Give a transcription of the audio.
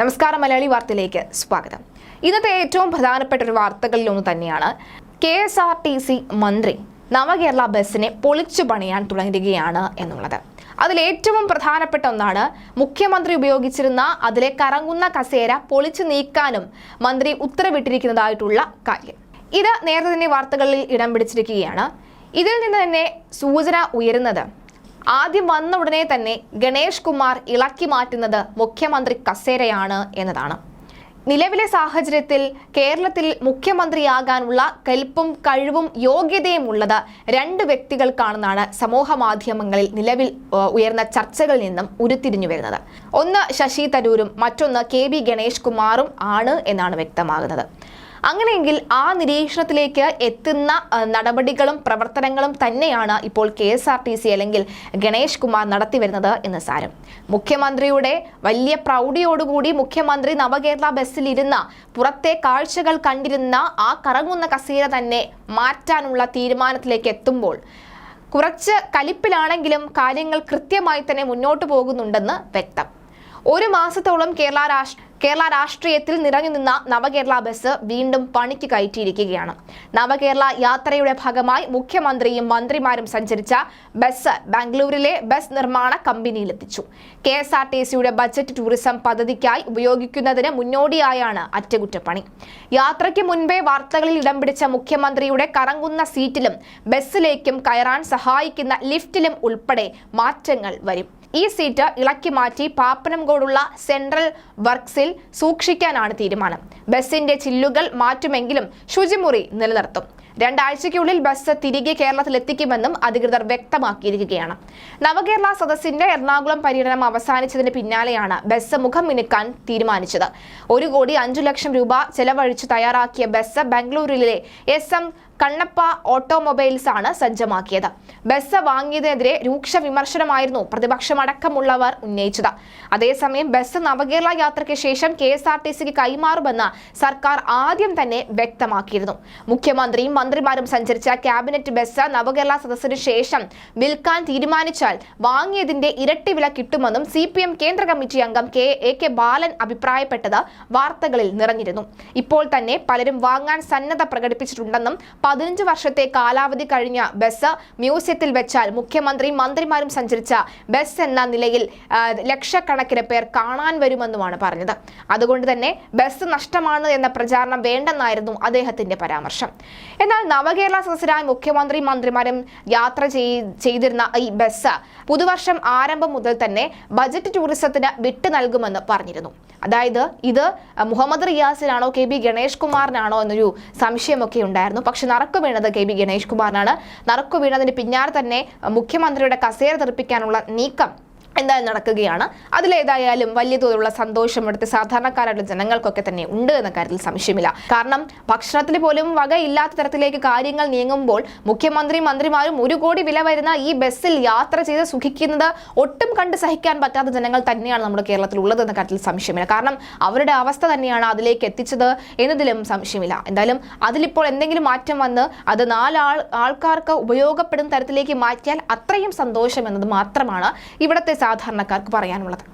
നമസ്കാരം മലയാളി വാർത്തയിലേക്ക് സ്വാഗതം. ഇന്നത്തെ ഏറ്റവും പ്രധാനപ്പെട്ട ഒരു വാർത്തകളിൽ ഒന്ന് തന്നെയാണ്. K S R T C മന്ത്രി നവകേരള ബസ്സിനെ പൊളിച്ചു പണിയാൻ തുടങ്ങുകയാണ് എന്നുള്ളത്. അതിൽ ഏറ്റവും പ്രധാനപ്പെട്ട ഒന്നാണ് മുഖ്യമന്ത്രി ഉപയോഗിച്ചിരുന്ന അതിലെ കറങ്ങുന്ന കസേര പൊളിച്ചു നീക്കാനും മന്ത്രി ഉത്തരവിട്ടിരിക്കുന്നതായിട്ടുള്ള കാര്യം. ഇത് നേരത്തെ തന്നെ വാർത്തകളിൽ ഇടം പിടിച്ചിരിക്കുകയാണ്. ഇതിൽ നിന്ന് തന്നെ സൂചന ഉയരുന്നത് ആദ്യം വന്ന ഉടനെ തന്നെ ഗണേഷ് കുമാർ ഇളക്കി മാറ്റുന്നത് മുഖ്യമന്ത്രി കസേരയാണ് എന്നതാണ്. നിലവിലെ സാഹചര്യത്തിൽ കേരളത്തിൽ മുഖ്യമന്ത്രിയാകാനുള്ള കൽപ്പും കഴിവും യോഗ്യതയും ഉള്ളത് രണ്ട് വ്യക്തികൾക്കാണെന്നാണ് സമൂഹ മാധ്യമങ്ങളിൽ നിലവിൽ ഉയർന്ന ചർച്ചകളിൽ നിന്നും ഉരുത്തിരിഞ്ഞു വരുന്നത്. ഒന്ന് ശശി തരൂരും മറ്റൊന്ന് കെ ബി ഗണേഷ് കുമാറും ആണ് എന്നാണ് വ്യക്തമാകുന്നത്. അങ്ങനെയെങ്കിൽ ആ നിരീക്ഷണത്തിലേക്ക് എത്തുന്ന നടപടികളും പ്രവർത്തനങ്ങളും തന്നെയാണ് ഇപ്പോൾ K S R T C അല്ലെങ്കിൽ ഗണേഷ് കുമാർ നടത്തി വരുന്നത് എന്ന് സാരം. മുഖ്യമന്ത്രിയുടെ വലിയ പ്രൗഢിയോടുകൂടി മുഖ്യമന്ത്രി നവകേരള ബസ്സിലിരുന്ന പുറത്തെ കാഴ്ചകൾ കണ്ടിരുന്ന ആ കറങ്ങുന്ന കസേര തന്നെ മാറ്റാനുള്ള തീരുമാനത്തിലേക്ക് എത്തുമ്പോൾ കുറച്ച് കലിപ്പിലാണെങ്കിലും കാര്യങ്ങൾ കൃത്യമായി തന്നെ മുന്നോട്ട് പോകുന്നുണ്ടെന്ന് വ്യക്തം. ഒരു മാസത്തോളം കേരള രാഷ്ട്ര കേരള രാഷ്ട്രീയത്തിൽ നിറഞ്ഞു നിന്ന നവകേരള ബസ് വീണ്ടും പണിക്ക് കയറ്റിയിരിക്കുകയാണ്. നവകേരള യാത്രയുടെ ഭാഗമായി മുഖ്യമന്ത്രിയും മന്ത്രിമാരും സഞ്ചരിച്ച ബസ് ബാംഗ്ലൂരിലെ ബസ് നിർമ്മാണ കമ്പനിയിലെത്തിച്ചു. കെ എസ് ആർ ടി സിയുടെ ബജറ്റ് ടൂറിസം പദ്ധതിക്കായി ഉപയോഗിക്കുന്നതിന് മുന്നോടിയായാണ് അറ്റകുറ്റപ്പണി. യാത്രയ്ക്ക് മുൻപേ വാർത്തകളിൽ ഇടം പിടിച്ച മുഖ്യമന്ത്രിയുടെ കറങ്ങുന്ന സീറ്റിലും ബസ്സിലേക്കും കയറാൻ സഹായിക്കുന്ന ലിഫ്റ്റിലും ഉൾപ്പെടെ മാറ്റങ്ങൾ വരും. ഈ സീറ്റ് ഇളക്കി മാറ്റി പാപ്പനംകോടുള്ള സെൻട്രൽ വർക്ക്സിൽ സൂക്ഷിക്കാനാണ് തീരുമാനം. ബസിന്റെ ചില്ലുകൾ മാറ്റുമെങ്കിലും ശുചിമുറി നിലനിർത്തും. രണ്ടാഴ്ചയ്ക്കുള്ളിൽ ബസ് തിരികെ കേരളത്തിൽ എത്തിക്കുമെന്നും അധികൃതർ വ്യക്തമാക്കിയിരിക്കുകയാണ്. നവകേരള സദസ്സിന്റെ എറണാകുളം പര്യടനം അവസാനിച്ചതിന് പിന്നാലെയാണ് ബസ് മുഖം മിനുക്കാൻ തീരുമാനിച്ചത്. ഒരു കോടി അഞ്ചു ലക്ഷം രൂപ ചെലവഴിച്ച് തയ്യാറാക്കിയ ബസ് ബംഗളൂരുവിലെ എസ് എം കണ്ണപ്പ ഓട്ടോമൊബൈൽസ് ആണ് സജ്ജമാക്കിയത്. ബസ് വാങ്ങിയതിനെതിരെ രൂക്ഷ വിമർശനമായിരുന്നു പ്രതിപക്ഷമടക്കമുള്ളവർ ഉന്നയിച്ചത്. അതേസമയം ബസ് നവകേരള യാത്രയ്ക്ക് ശേഷം കെ എസ് ആർ ടി സിക്ക് കൈമാറുമെന്ന് സർക്കാർ ആദ്യം തന്നെ വ്യക്തമാക്കിയിരുന്നു. മുഖ്യമന്ത്രിയും മന്ത്രിമാരും സഞ്ചരിച്ച ക്യാബിനറ്റ് ബസ് നവകേരള സദസ്സിന് ശേഷം വിൽക്കാൻ തീരുമാനിച്ചാൽ വാങ്ങിയതിന്റെ ഇരട്ടി വില കിട്ടുമെന്നും സി പി എം കേന്ദ്ര കമ്മിറ്റി അംഗം കെ എ കെ ബാലൻ അഭിപ്രായപ്പെട്ടത് വാർത്തകളിൽ നിറഞ്ഞിരുന്നു. ഇപ്പോൾ തന്നെ പലരും വാങ്ങാൻ സന്നദ്ധ പ്രകടിപ്പിച്ചിട്ടുണ്ടെന്നും പതിനഞ്ച് വർഷത്തെ കാലാവധി കഴിഞ്ഞ ബസ് മ്യൂസിയത്തിൽ വെച്ചാൽ മുഖ്യമന്ത്രി മന്ത്രിമാരും സഞ്ചരിച്ച ബസ് എന്ന നിലയിൽ ലക്ഷക്കണക്കിന് പേർ കാണാൻ വരുമെന്നുമാണ് പറഞ്ഞത്. അതുകൊണ്ട് തന്നെ ബസ് നഷ്ടമാണ് എന്ന പ്രചാരണം വേണ്ടെന്നായിരുന്നു അദ്ദേഹത്തിന്റെ പരാമർശം. എന്നാൽ നവകേരള സദസ്സിനായി മുഖ്യമന്ത്രി മന്ത്രിമാരും യാത്ര ചെയ്തിരുന്ന ഈ ബസ് പുതുവർഷം ആരംഭം മുതൽ തന്നെ ബജറ്റ് ടൂറിസത്തിന് വിട്ടു നൽകുമെന്ന് പറഞ്ഞിരുന്നു. അതായത് ഇത് മുഹമ്മദ് റിയാസിനാണോ കെ ബി ഗണേഷ് കുമാറിനാണോ എന്നൊരു സംശയമൊക്കെ ഉണ്ടായിരുന്നു. പക്ഷെ നറുക്കു വീണത് കെ ബി ഗണേഷ് കുമാറിനാണ്. നറുക്കു വീണതിന് പിന്നാലെ തന്നെ മുഖ്യമന്ത്രിയുടെ കസേര തെറിപ്പിക്കാനുള്ള നീക്കം എന്തായാലും നടക്കുകയാണ്. അതിലേതായാലും വലിയ തോതിലുള്ള സന്തോഷം എടുത്ത് സാധാരണക്കാരായിട്ടുള്ള ജനങ്ങൾക്കൊക്കെ തന്നെ ഉണ്ട് എന്ന കാര്യത്തിൽ സംശയമില്ല. കാരണം ഭക്ഷണത്തിന് പോലും വകയില്ലാത്ത തരത്തിലേക്ക് കാര്യങ്ങൾ നീങ്ങുമ്പോൾ മുഖ്യമന്ത്രി മന്ത്രിമാരും ഒരു കോടി വില വരുന്ന ഈ ബസ്സിൽ യാത്ര ചെയ്ത് സുഖിക്കുന്നത് ഒട്ടും കണ്ട് സഹിക്കാൻ പറ്റാത്ത ജനങ്ങൾ തന്നെയാണ് നമ്മുടെ കേരളത്തിൽ ഉള്ളത് എന്ന കാര്യത്തിൽ സംശയമില്ല. കാരണം അവരുടെ അവസ്ഥ തന്നെയാണ് അതിലേക്ക് എത്തിച്ചത് എന്നതിലും സംശയമില്ല. എന്തായാലും അതിലിപ്പോൾ എന്തെങ്കിലും മാറ്റം വന്ന് അത് നാലാൾ ആൾക്കാർക്ക് ഉപയോഗപ്പെടുന്ന തരത്തിലേക്ക് മാറ്റിയാൽ അത്രയും സന്തോഷം എന്നത് മാത്രമാണ് ഇവിടുത്തെ സാധാരണക്കാർക്ക് പറയാനുള്ളത്.